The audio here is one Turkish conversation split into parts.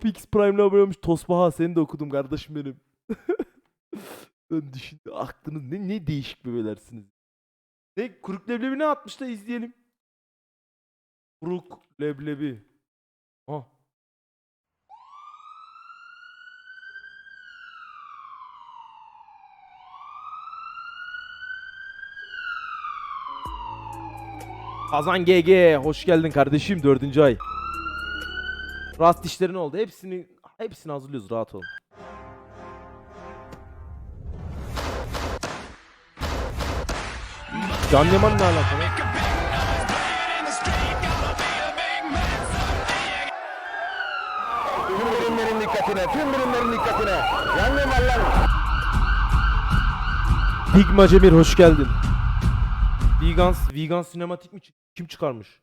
Pix Prime'le abone olmuş. Tosbaha seni de okudum kardeşim benim. ben düşün aklınız ne ne değişik bebelersiniz. Ne kuruk leblebi ne atmış da izleyelim. Kuruk leblebi. Ah. Kazan GG hoş geldin kardeşim dördüncü ay. Rast işlerin oldu. Hepsini hepsini hazırlıyoruz rahat ol. Can Yaman ne alakalı? Tüm birimlerin dikkatine, tüm birimlerin dikkatine. Yangın var lan. Digma Cemil hoş geldin. Vegan, vegan sinematik mi kim çıkarmış?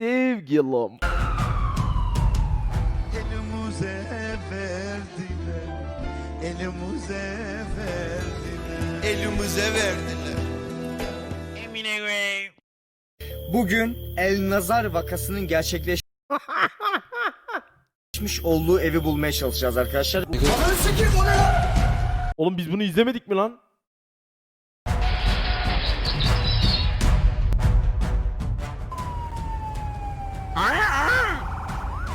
Sevgilim. Elimize verdiler Elimize verdiler Elimize verdiler Bugün El Nazar vakasının gerçekleşmiş olduğu evi bulmaya çalışacağız arkadaşlar. Oğlum biz bunu izlemedik mi lan?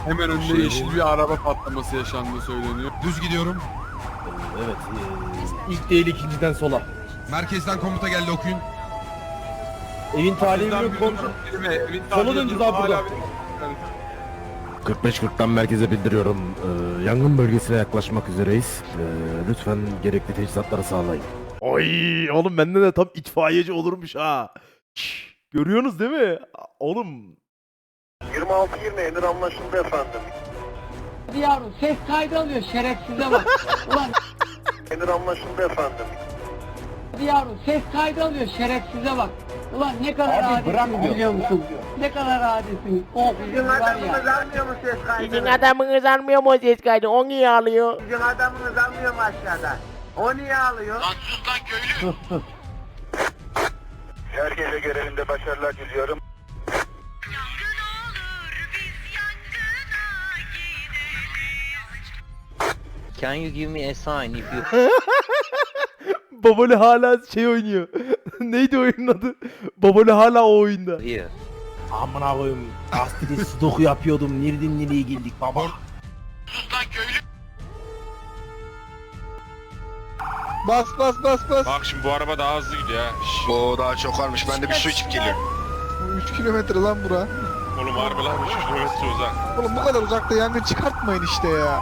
Hemen önünde yeşil bir araba patlaması yaşandığı söyleniyor. Düz gidiyorum. Evet. ilk değil ikinciden sola. Merkezden komuta geldi okuyun. Evin talihi yok komşu. Sola daha hala burada. bir- 45-40'tan merkeze bildiriyorum. Ee, yangın bölgesine yaklaşmak üzereyiz. Ee, lütfen gerekli teçhizatları sağlayın. Ay oğlum bende de tam itfaiyeci olurmuş ha. Şş, görüyorsunuz değil mi? Oğlum 26-20 emir anlaşıldı efendim. Yavrum ses kaydı alıyor şerefsize bak. Ulan Emir anlaşıldı efendim. Yavrum ses kaydı alıyor şerefsize bak. Ulan ne kadar adisin biliyor musun? Ne kadar adisin. Oh bizim var ya. almıyor mu ses kaydını? Sizin adamınız almıyor mu ses kaydı? O niye alıyor? Sizin adamınız almıyor mu aşağıdan? O niye alıyor? Lan sus lan köylü! Herkese görevinde başarılar diliyorum. Can you give me a sign if you Baboli hala şey oynuyor. Neydi oyunun adı? Baboli hala o oyunda. here? Amına koyayım. Gazetede sudoku yapıyordum. Nereden nereye geldik baba? Bas bas bas bas. Bak şimdi bu araba daha hızlı gidiyor ha. Şşş. O daha çok varmış ben de bir su içip geliyorum 3 kilometre lan bura. Oğlum harbi lan 3 kilometre uzak. Oğlum bu kadar uzakta yangın çıkartmayın işte ya.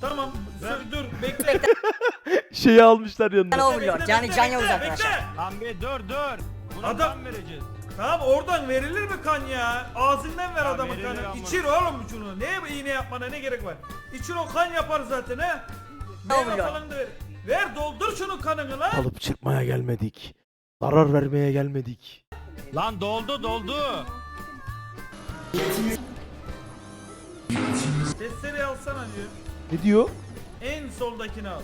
Tamam. Dur, dur bekle. Şeyi almışlar yanına. oluyor yani can yavuz arkadaşlar. Lan be dur dur. Adam vereceğiz. Tamam oradan verilir mi kan ya? Ağzından ver adamın kanı. İçir oğlum şunu. Ne iğne yapmana ne gerek var? İçir o kan yapar zaten he. Meyve falan da ver. Ver doldur şunu kanını lan. Alıp çıkmaya gelmedik. Zarar vermeye gelmedik. Lan doldu doldu. Testereyi alsana diyor. Ne diyor? En soldakini al.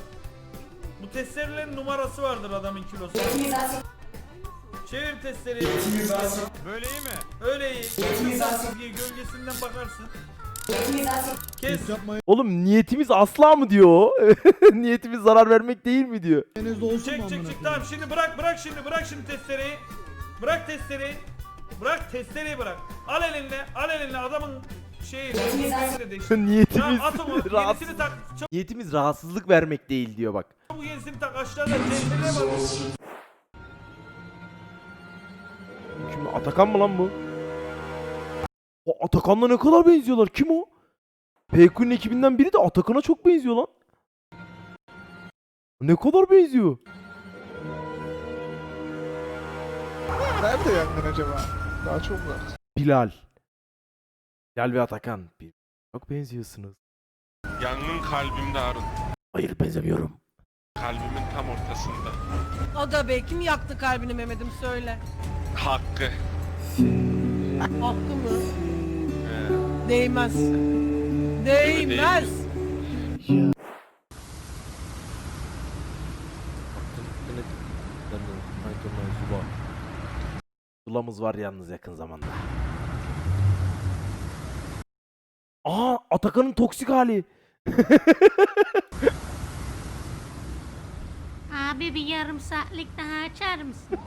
Bu testerelerin numarası vardır adamın kilosu. Çevir testereyi. Böyle iyi mi? Öyle iyi. Gölgesinden bakarsın. Kes. Oğlum niyetimiz asla mı diyor o? niyetimiz zarar vermek değil mi diyor? Çek çek çek tamam şimdi bırak bırak şimdi bırak şimdi testereyi. Bırak testereyi. Bırak testereyi bırak. Al elinle al elinle adamın de değiştir. niyetimiz Tamam at onu rahatsız- yenisini tak. niyetimiz rahatsızlık vermek değil diyor bak. Çabuk yenisini tak aşağıda testereye bak. Kim Atakan mı lan bu? O Atakan'la ne kadar benziyorlar. Kim o? PQ'nun ekibinden biri de Atakan'a çok benziyor lan. Ne kadar benziyor. Nerede yangın acaba? Daha çok var. Bilal. Bilal ve Atakan. Bir- Çok benziyorsunuz. Yangın kalbimde Harun. Hayır benzemiyorum. Kalbimin tam ortasında. Aga be kim yaktı kalbini Mehmet'im söyle. Hakkı. Hakkı mı? He. Değmez. Değmez. Sulamız var yalnız yakın zamanda. Aa Atakan'ın toksik hali. Abi bir yarım saatlik daha açar mısın?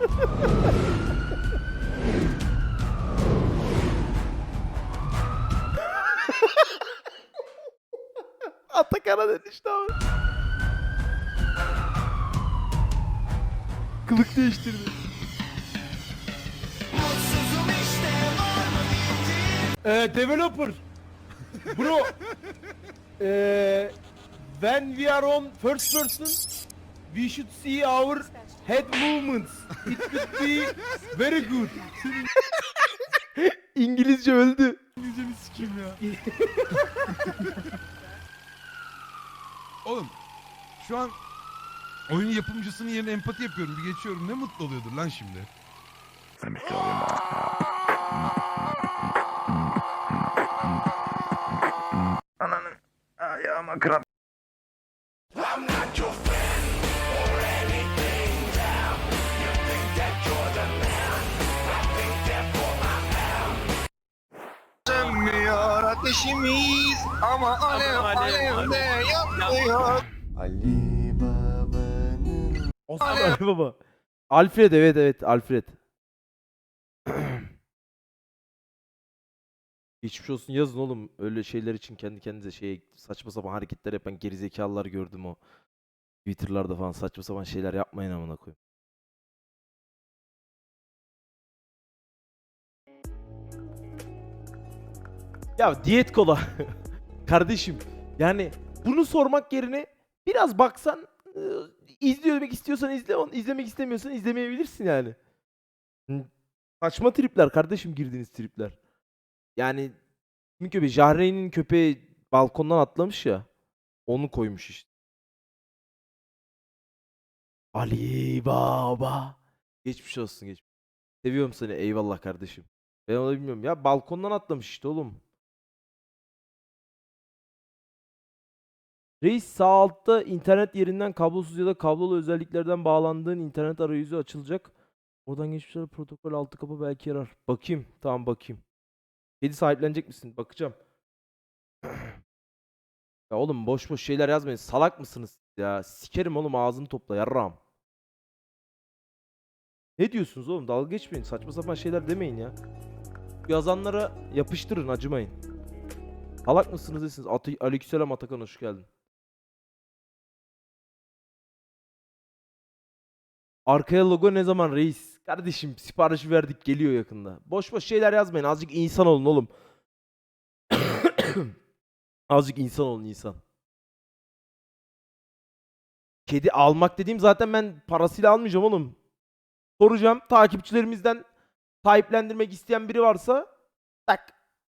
Atakan'a dönüştü abi. Kılık değiştirdi. Ee, developer. Bro. Ee, when we are on first person, we should see our head movements. It could be very good. İngilizce öldü. Oğlum şu an oyun yapımcısının yerine empati yapıyorum. Bir geçiyorum. Ne mutlu oluyordur lan şimdi. Sönmüyor ateşimiz ama alev alev de yanmıyor. Osman Ali Baba. Alfred evet evet Alfred. Geçmiş olsun yazın oğlum. Öyle şeyler için kendi kendinize şey saçma sapan hareketler yapan gerizekalılar gördüm o. Twitter'larda falan saçma sapan şeyler yapmayın amına koyayım. Ya diyet kola. Kardeşim yani bunu sormak yerine biraz baksan e, izlemek istiyorsan izle, onu izlemek istemiyorsan izlemeyebilirsin yani. Saçma tripler kardeşim girdiğiniz tripler. Yani kimin köpeği? Jahreyn'in köpeği balkondan atlamış ya. Onu koymuş işte. Ali Baba. Geçmiş olsun geçmiş. Seviyorum seni eyvallah kardeşim. Ben onu bilmiyorum ya balkondan atlamış işte oğlum. Reis sağ altta internet yerinden kablosuz ya da kablolu özelliklerden bağlandığın internet arayüzü açılacak. Oradan geçmişler protokol altı kapı belki yarar. Bakayım. Tamam bakayım. Kedi sahiplenecek misin? Bakacağım. ya oğlum boş boş şeyler yazmayın. Salak mısınız ya? Sikerim oğlum ağzını topla yarram. Ne diyorsunuz oğlum? Dalga geçmeyin. Saçma sapan şeyler demeyin ya. Yazanlara yapıştırın acımayın. Salak mısınız desiniz? Atı Aleykümselam Atakan hoş geldin. Arkaya logo ne zaman reis? Kardeşim siparişi verdik geliyor yakında. Boş boş şeyler yazmayın. Azıcık insan olun oğlum. Azıcık insan olun insan. Kedi almak dediğim zaten ben parasıyla almayacağım oğlum. Soracağım takipçilerimizden sahiplendirmek isteyen biri varsa tak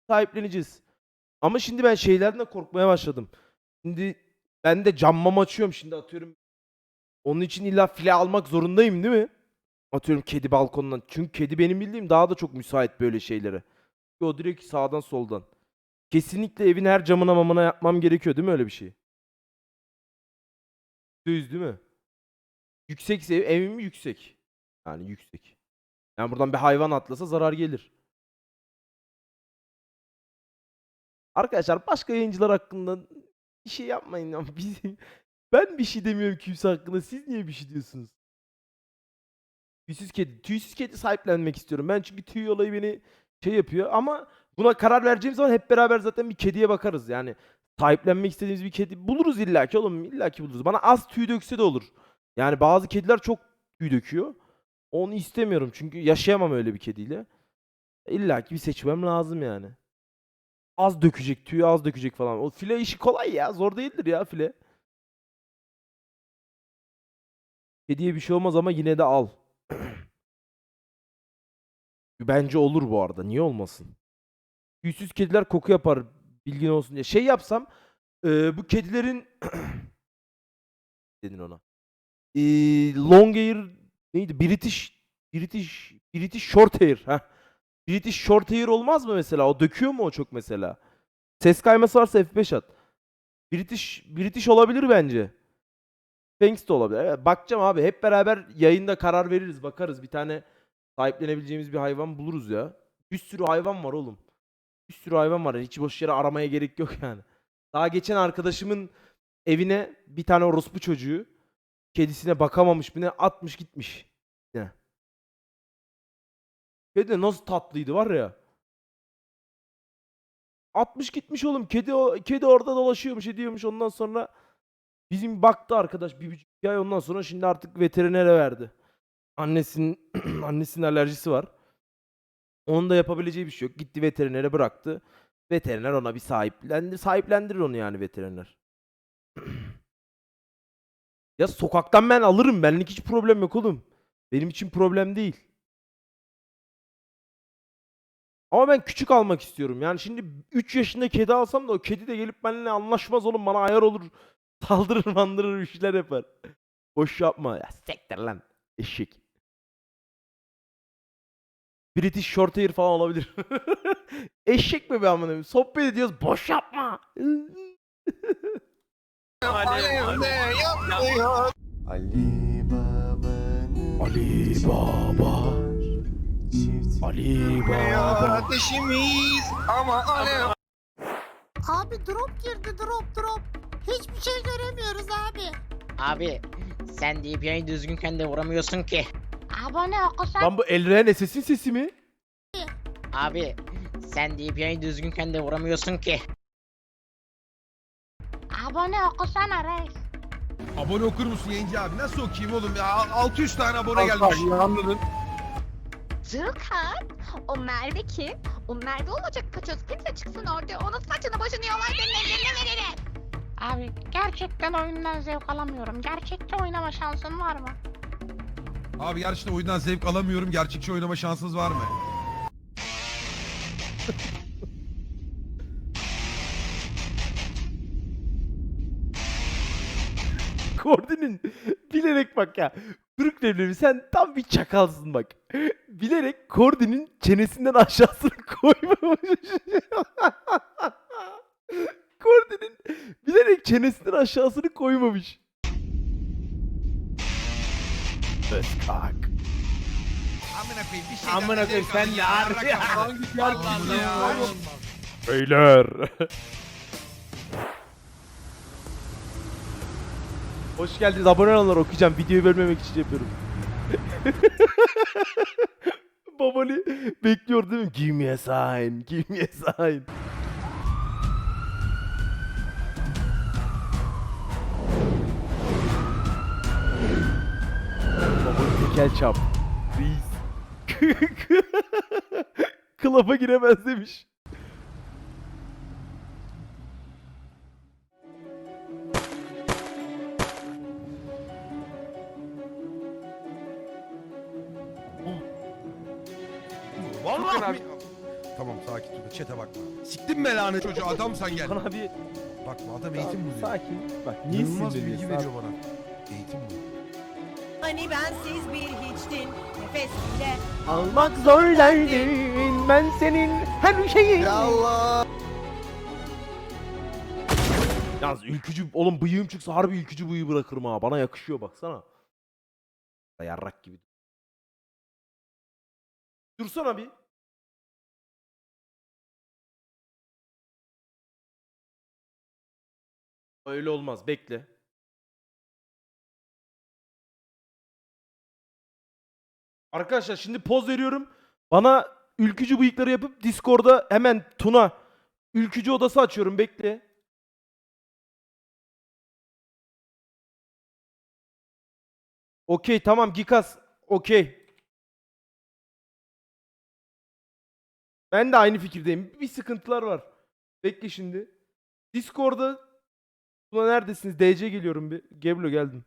sahipleneceğiz. Ama şimdi ben şeylerden de korkmaya başladım. Şimdi ben de cammam açıyorum şimdi atıyorum. Onun için illa file almak zorundayım değil mi? Atıyorum kedi balkondan. Çünkü kedi benim bildiğim daha da çok müsait böyle şeylere. O direkt sağdan soldan. Kesinlikle evin her camına mamına yapmam gerekiyor değil mi öyle bir şey? Düz değil mi? Yüksekse ev, evim yüksek. Yani yüksek. Yani buradan bir hayvan atlasa zarar gelir. Arkadaşlar başka yayıncılar hakkında bir şey yapmayın bizim ben bir şey demiyorum kimse hakkında. Siz niye bir şey diyorsunuz? Tüysüz kedi. Tüysüz kedi sahiplenmek istiyorum. Ben çünkü tüy olayı beni şey yapıyor ama buna karar vereceğim zaman hep beraber zaten bir kediye bakarız. Yani sahiplenmek istediğimiz bir kedi buluruz illaki oğlum. illaki buluruz. Bana az tüy dökse de olur. Yani bazı kediler çok tüy döküyor. Onu istemiyorum çünkü yaşayamam öyle bir kediyle. İlla ki bir seçmem lazım yani. Az dökecek, tüyü az dökecek falan. O file işi kolay ya. Zor değildir ya file. Kediye bir şey olmaz ama yine de al. Bence olur bu arada. Niye olmasın? Tüysüz kediler koku yapar. Bilgin olsun diye. Şey yapsam e, bu kedilerin dedin ona. E, long hair neydi? British British British Shorthair. Heh. British Shorthair olmaz mı mesela? O döküyor mu o çok mesela? Ses kayması varsa F5 at. British British olabilir bence. Thanks de olabilir. Bakacağım abi. Hep beraber yayında karar veririz. Bakarız. Bir tane sahiplenebileceğimiz bir hayvan buluruz ya. Bir sürü hayvan var oğlum. Bir sürü hayvan var. Hiç boş yere aramaya gerek yok yani. Daha geçen arkadaşımın evine bir tane orospu çocuğu kedisine bakamamış mı ne atmış gitmiş. Ne? Kedi nasıl tatlıydı var ya. Atmış gitmiş oğlum. Kedi kedi orada dolaşıyormuş ediyormuş ondan sonra bizim baktı arkadaş bir buçuk ay ondan sonra şimdi artık veterinere verdi. Annesinin annesinin alerjisi var. Onun da yapabileceği bir şey yok. Gitti veterinere bıraktı. Veteriner ona bir sahiplendir, sahiplendirir onu yani veteriner. ya sokaktan ben alırım. Benlik hiç problem yok oğlum. Benim için problem değil. Ama ben küçük almak istiyorum. Yani şimdi 3 yaşında kedi alsam da o kedi de gelip benimle anlaşmaz oğlum. Bana ayar olur. Saldırır mandırır bir şeyler yapar. Boş yapma. Ya sektir lan. Eşek. British Shorthair falan olabilir. Eşek mi be amına? Sohbet ediyoruz. Boş yapma. Ne yapıyor? Ali Baba. Ali Baba. Ateşimiz ama alev Abi drop girdi drop drop. Hiçbir şey göremiyoruz abi. Abi sen DPI'yi düzgünken de vuramıyorsun ki. Abone o sen Lan bu Elren SS'in sesi mi? Abi sen DPI'yi düzgünken de vuramıyorsun ki. abone o sana reis. Abone okur musun yayıncı abi? Nasıl okuyayım oğlum ya? 600 tane abone gelmiş. Zırkan o Merve kim? O Merve olacak kaçıyoruz. Kimse çıksın orada. Onun saçını başını yolarken ellerine verelim. Abi gerçekten oyundan zevk alamıyorum. Gerçekçi oynama şansın var mı? Abi gerçekten oyundan zevk alamıyorum. Gerçekçi oynama şansınız var mı? Kordi'nin bilerek bak ya. Kırık leblebi sen tam bir çakalsın bak. Bilerek Kordi'nin çenesinden aşağısını koymamış. Kordi'nin bilerek çenesinden aşağısını koymamış. Özkak. Amına koyayım bir şey Amına koyayım sen ya? Hangi ya? Beyler. Hoş geldiniz. Abone olanlar okuyacağım. Videoyu bölmemek için yapıyorum. Babali bekliyor değil mi? Give me a sign. Give me a sign. Babali tekel çap. Reis. Kılafa giremez demiş. Vallahi mi? Tamam sakin dur. Çete bakma. Siktin belanı çocuğu adam sen gel. Bana bir Bakma adam eğitim buluyor. sakin. Bak niye İnanılmaz bilgi sinirleniyorsun? veriyor bana. Eğitim bu. Hani bensiz bir hiçtin nefes bile Almak zor derdin ben senin her şeyin. Allah. Yalnız ülkücü oğlum bıyığım çıksa harbi ülkücü bıyığı bırakırım ha. Bana yakışıyor baksana. Yarrak gibi. Dursana bir. Öyle olmaz. Bekle. Arkadaşlar şimdi poz veriyorum. Bana ülkücü bıyıkları yapıp Discord'da hemen Tuna ülkücü odası açıyorum. Bekle. Okey tamam Gikas. Okey. Ben de aynı fikirdeyim. Bir sıkıntılar var. Bekle şimdi. Discord'da Ulan neredesiniz? DC geliyorum bir. Geblo geldim.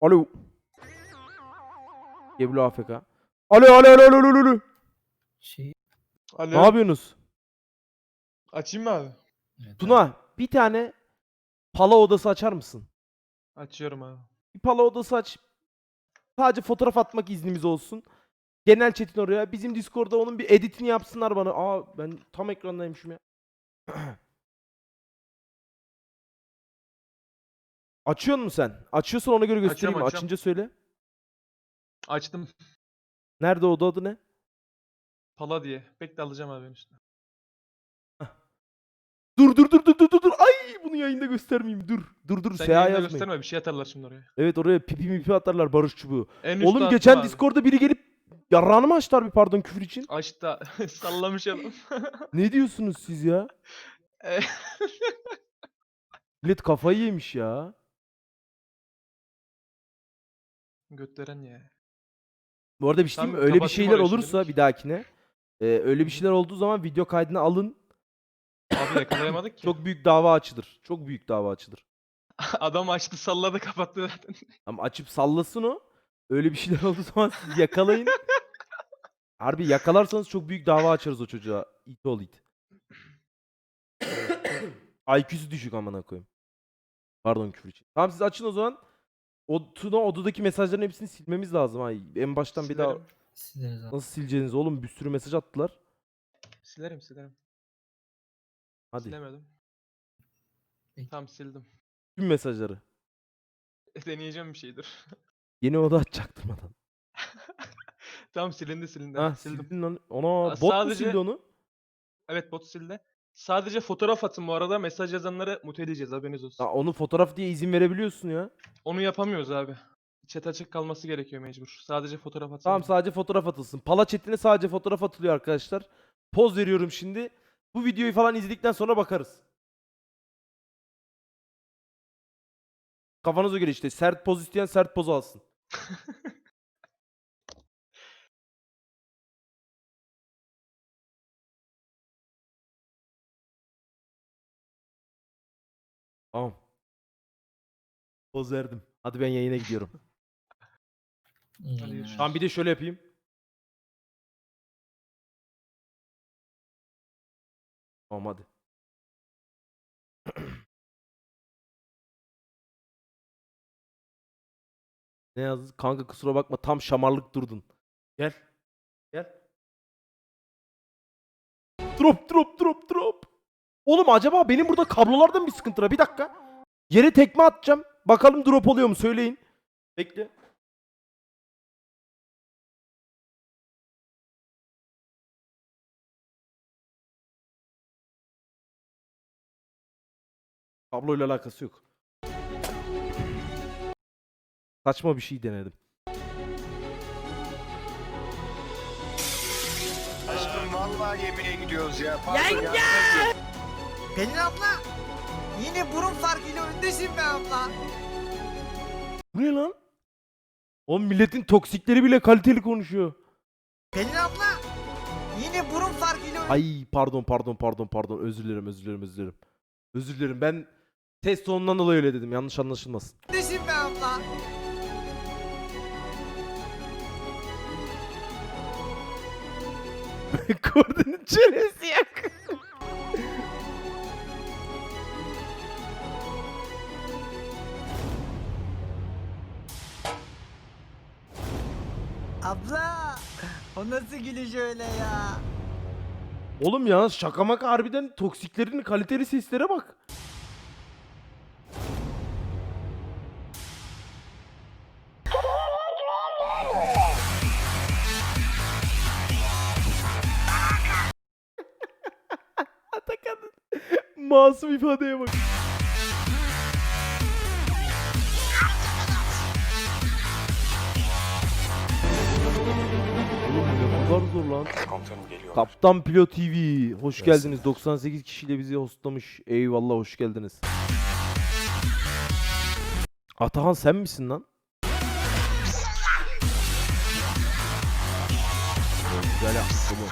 Alo. Geblo AFK. Alo alo alo alo alo, alo. Ne yapıyorsunuz? Açayım mı abi? Tuna bir tane pala odası açar mısın? Açıyorum abi. Bir pala odası aç. Sadece fotoğraf atmak iznimiz olsun. Genel chat'in oraya. Bizim Discord'da onun bir editini yapsınlar bana. Aa ben tam ekrandaymışım ya. Açıyor musun sen? Açıyorsan ona göre göstereyim. mi? açıyorum. Açınca söyle. Açtım. Nerede o da adı ne? Pala diye. Bekle alacağım abi ben üstüne. Dur dur dur dur dur dur dur. Ay bunu yayında göstermeyeyim. Dur. Dur dur. Sen Seha yayında yazmayın. gösterme bir şey atarlar şimdi oraya. Evet oraya pipi mipi atarlar barış çubuğu. En üstte Oğlum attım geçen abi. Discord'da biri gelip yarrağını mı açtılar bir pardon küfür için? Aç da sallamış adam. Ne diyorsunuz siz ya? E, Millet kafayı yemiş ya. Götteren ya. Bu arada bir şey diyeyim mi? Tamam, Öyle bir kapatayım şeyler orayı olursa şimdilik. bir dahakine. e, öyle bir şeyler olduğu zaman video kaydını alın. Abi yakalayamadık ki. Çok büyük dava açılır. Çok büyük dava açılır. Adam açtı salladı kapattı zaten. Ama açıp sallasın o. Öyle bir şeyler olduğu zaman siz yakalayın. Harbi yakalarsanız çok büyük dava açarız o çocuğa. İt ol it. IQ'su düşük amına koyayım. Pardon küfür için. Tamam siz açın o zaman. O Tuna odadaki mesajların hepsini silmemiz lazım. Ay, en baştan bir daha Silerim. nasıl sileceğiniz oğlum bir sürü mesaj attılar. Silerim silerim. Hadi Silemedim. Tamam sildim. tüm mesajları. Deneyeceğim bir şeydir. Yeni oda aç çaktırmadan. tamam silindi silindi. Ha sildim. sildin lan. Ana Aa, bot mu sadece- sildi onu? Evet bot sildi. Sadece fotoğraf atın bu arada mesaj yazanları mute edeceğiz haberiniz olsun. Ha, onu fotoğraf diye izin verebiliyorsun ya. Onu yapamıyoruz abi. Chat açık kalması gerekiyor mecbur. Sadece fotoğraf atın. Tamam sadece fotoğraf atılsın. Pala chatine sadece fotoğraf atılıyor arkadaşlar. Poz veriyorum şimdi. Bu videoyu falan izledikten sonra bakarız. Kafanıza göre işte sert poz isteyen sert poz alsın. Tamam. Poz verdim. Hadi ben yayına gidiyorum. Hadi görüşürüz. Tamam bir de şöyle yapayım. Tamam hadi. ne yazdı? Kanka kusura bakma tam şamarlık durdun. Gel. Gel. Drop drop drop drop. Oğlum acaba benim burada kablolarda mı bir sıkıntı var? Bir dakika. Yere tekme atacağım. Bakalım drop oluyor mu söyleyin. Bekle. Kabloyla alakası yok. Saçma bir şey denedim. Aşkım vallahi yemeğe gidiyoruz ya. Yenge! Pelin abla! Yine burun farkıyla öndesin be abla. Bu ne lan? O milletin toksikleri bile kaliteli konuşuyor. Pelin abla! Yine burun farkıyla Ay pardon pardon pardon pardon özür dilerim özür dilerim özür dilerim. Özür dilerim ben test tonundan dolayı öyle dedim yanlış anlaşılmasın. öndesin be abla. Kordunun çenesi yak. Nasıl gülüş öyle ya? Oğlum ya şaka maka harbiden toksiklerin kaliteli seslere bak. Atakan'ın masum ifadeye bak. Kadar zor lan. Kaptan Pilot TV. Hoş geldiniz. 98 kişiyle bizi hostlamış. Eyvallah hoş geldiniz. Atahan sen misin lan? Güzel yaptın bunu.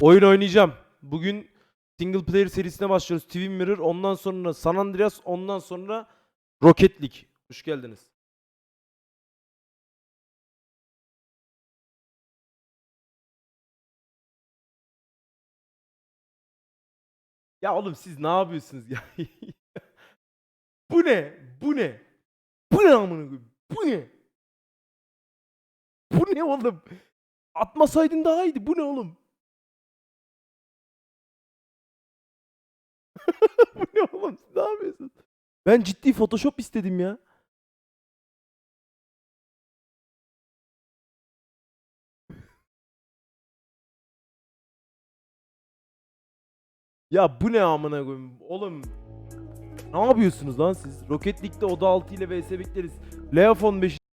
Oyun oynayacağım. Bugün single player serisine başlıyoruz. Twin Mirror, ondan sonra San Andreas, ondan sonra Rocket League. Hoş geldiniz. Ya oğlum siz ne yapıyorsunuz ya? Bu ne? Bu ne? Bu ne amına? Bu ne? bu ne oğlum? Atmasaydın daha iyiydi. Bu ne oğlum? bu ne oğlum? Siz ne yapıyorsunuz? Ben ciddi Photoshop istedim ya. Ya bu ne amına koyayım? Oğlum ne yapıyorsunuz lan siz? Rocket League'de Oda 6 ile vs bekleriz. Leafon 5